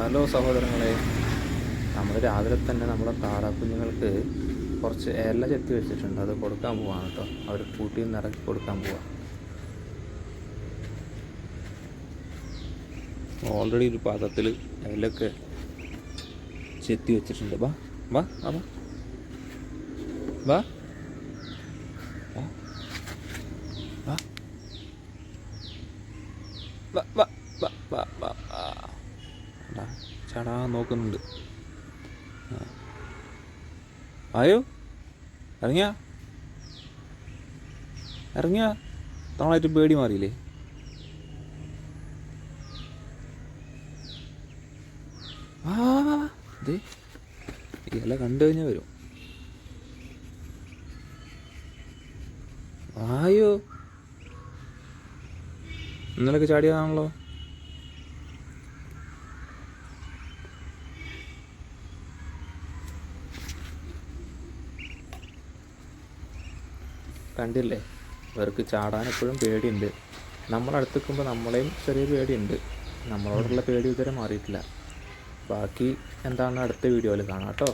Hello സഹോദരങ്ങളെ. നമ്മൾ രാവിലെ തന്നെ നമ്മളെ താറാക്കുഞ്ഞുങ്ങൾക്ക് കുറച്ച് ഇല ചെത്തി വെച്ചിട്ടുണ്ട്. അത് കൊടുക്കാൻ പോവാണ് കേട്ടോ. അവർ കൂട്ടിയിൽ നിന്ന് ഇറക്കി കൊടുക്കാൻ പോവാം. ഓൾറെഡി ഒരു പാത്രത്തിൽ ഏലൊക്കെ ചെത്തി വെച്ചിട്ടുണ്ട്. വാ വാ ആ ബാ ബാ ചടാ ചടാ നോക്കുന്നുണ്ട്. ആയോ? ഇറങ്ങിയ? ഇറങ്ങിയ? തവണായിട്ട് പേടി മാറിയില്ലേ? ആ ദേ കണ്ടു കഴിഞ്ഞാൽ വരും. ആയോ? ഇന്നലെയൊക്കെ ചാടിയതാണല്ലോ. കണ്ടില്ലേ? ഇവർക്ക് ചാടാൻ എപ്പോഴും പേടിയുണ്ട്. നമ്മളടുത്തെക്കുമ്പോൾ നമ്മളെയും ചെറിയ പേടിയുണ്ട്. നമ്മളോടുള്ള പേടി ഇതുവരെ മാറിയിട്ടില്ല. ബാക്കി എന്താണ് അടുത്ത വീഡിയോയിൽ കാണാം കേട്ടോ.